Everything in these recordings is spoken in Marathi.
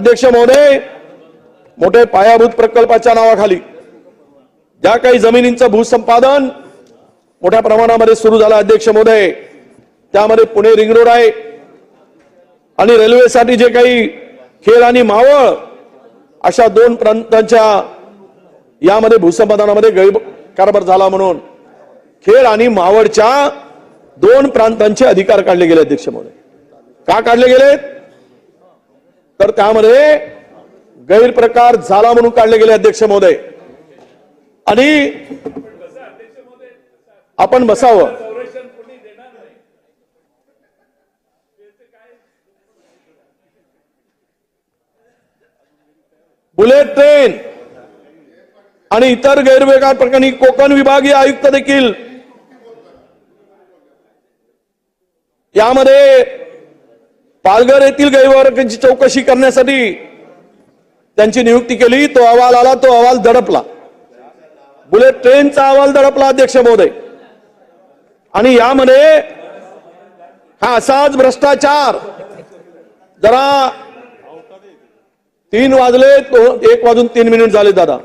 अध्यक्ष महोदय मोठे पायाभूत प्रकल्पाच्या नावाखाली ज्या काही जमिनींचं भूसंपादन मोठ्या प्रमाणामध्ये सुरू झालं अध्यक्ष महोदय त्यामध्ये पुणे रिंग रोड आहे. आणि रेल्वेसाठी जे काही खेळ आणि मावळ अशा दोन प्रांतांच्या यामध्ये भूसंपादनामध्ये गैरकारभार झाला म्हणून खेळ आणि मावळच्या दोन प्रांतांचे अधिकार काढले गेले अध्यक्ष महोदय. का काढले गेलेत? तर त्यामध्ये गैरप्रकार झाला म्हणून काढले गेले अध्यक्ष महोदय. आणि आपण बसावं. बुलेट ट्रेन आणि इतर गैरव्यवहार प्रकरणी कोकण विभागीय आयुक्त देखील. यामध्ये पालघर येथील गैरव्यवहारांची चौकशी करण्यासाठी त्यांची नियुक्ती केली. तो अहवाल आला तो अहवाल दडपला. बुलेट ट्रेनचा अहवाल दडपला अध्यक्ष महोदय. आणि यामध्ये हा असाच भ्रष्टाचार. जरा तीन वाजले तो- एक वाजून तीन मिनिट झाले दादा.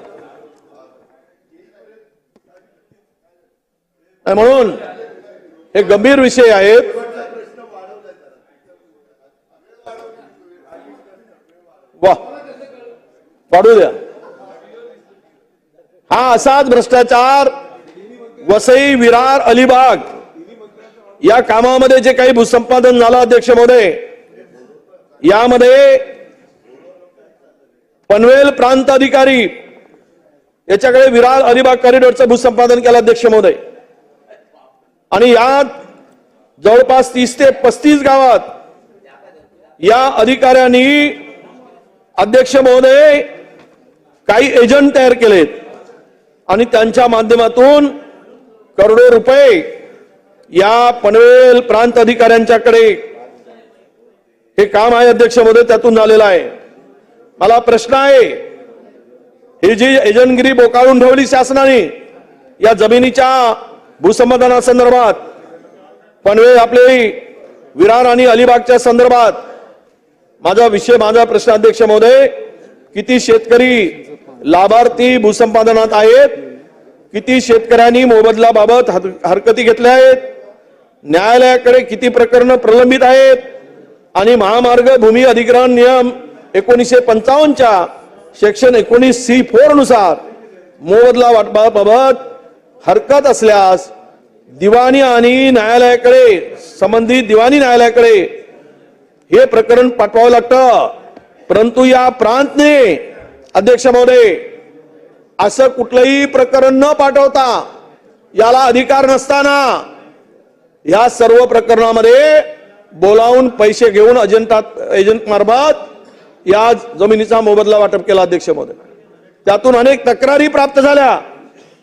म्हणून हे गंभीर विषय आहेत. वा. पाडू द्या हा असाच भ्रष्टाचार वसई विरार अलिबाग या कामामध्ये जे काही भूसंपादन झालं अध्यक्ष महोदय यामध्ये पनवेल प्रांत अधिकारी याच्याकडे विरार अलिबाग कॉरिडॉरचं भूसंपादन केलं अध्यक्ष महोदय. आणि यात जवळपास तीस ते पस्तीस गावात या अधिकाऱ्यांनी अध्यक्ष महोदय काही एजंट तयार केलेत आणि त्यांच्या माध्यमातून करोडो रुपये या पनवेल प्रांत अधिकाऱ्यांच्याकडे हे काम आहे अध्यक्ष महोदय त्यातून झालेलं आहे. मला प्रश्न आहे ही जी एजंटगिरी बोकाळून ठेवली शासनाने या जमिनीच्या भूसंपादनासंदर्भात पनवेल आपले विरार आणि अलिबागच्या संदर्भात माझा विषय माझा प्रश्न अध्यक्ष महोदय किती शेतकरी लाभार्थी भूसंपादनात आहेत? किती शेतकऱ्यांनी मोबदलाबाबत हरकती घेतल्या आहेत? न्यायालयाकडे किती प्रकरणं प्रलंबित आहेत? आणि महामार्ग भूमी अधिग्रहण नियम एकोणीसशे पंचावन्नच्या सेक्शन एकोणीस सी फोरनुसार मोबदला वाटपाबाबत हरकत असल्यास दिवाणी आणि न्यायालयाकडे संबंधित दिवाणी न्यायालयाकडे हे प्रकरण पाठवावं लागतं. परंतु या प्रांतने अध्यक्ष महोदय असं कुठलंही प्रकरण न पाठवता याला अधिकार नसताना या सर्व प्रकरणामध्ये बोलावून पैसे घेऊन अजंटात एजंट मार्फत या जमिनीचा मोबदला वाटप केला अध्यक्ष महोदय. त्यातून अनेक तक्रारी प्राप्त झाल्या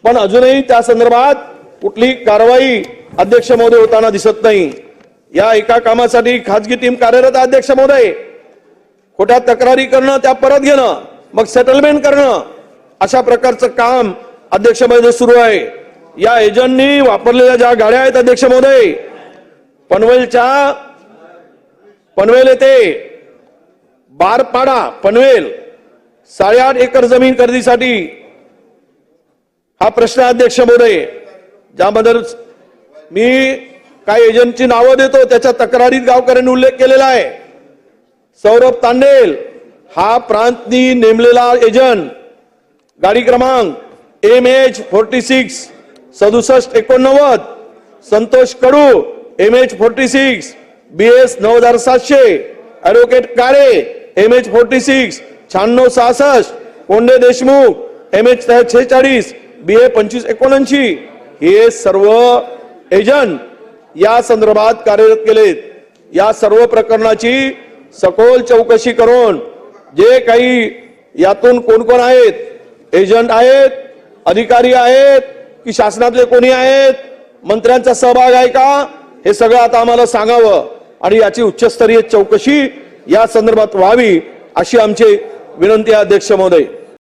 पण अजूनही त्या संदर्भात कुठली कारवाई अध्यक्ष महोदय होताना दिसत नाही. या एका कामासाठी खाजगी टीम कार्यरत अध्यक्ष महोदय. खोट्या तक्रारी करणं त्या परत घेणं मग सेटलमेंट करणं अशा प्रकारचं काम अध्यक्ष महोदय सुरू आहे. या एजंटनी वापरलेल्या ज्या गाड्या आहेत अध्यक्ष महोदय पनवेलच्या पनवेल येथे बारपाडा पनवेल साडेआठ एकर जमीन खरेदीसाठी हा प्रश्न अध्यक्ष महोदय. ज्याबद्दल मी काही एजंटची नावं देतो त्याच्या तक्रारीत गावकऱ्यांनी उल्लेख केलेला आहे. सौरभ तांडेल हा प्रांतनी नेमलेला एजंट. गाडी क्रमांक एम एच फोर्टी सिक्स सदुसष्ट एकोणनव्वद. Santosh Kadu M H forty six B S नऊ हजार सातशे. Advocate Kale M H forty six शहाण्णव सहासष्ट. कोंडे देशमुख एम एच छेचाळीस बी ए पंचवीस एकोणऐंशी. हे सर्व एजंट या संदर्भात कार्यरत केलेत. या सर्व प्रकरणाची सखोल चौकशी करून जे काही यातून कोण कोण आहेत एजंट आहेत अधिकारी आहेत की शासनातले कोणी आहेत मंत्र्यांचा सहभाग आहे का हे सगळं आता आम्हाला सांगावं आणि याची उच्चस्तरीय चौकशी या संदर्भात व्हावी अशी आमची विनंती अध्यक्ष महोदय.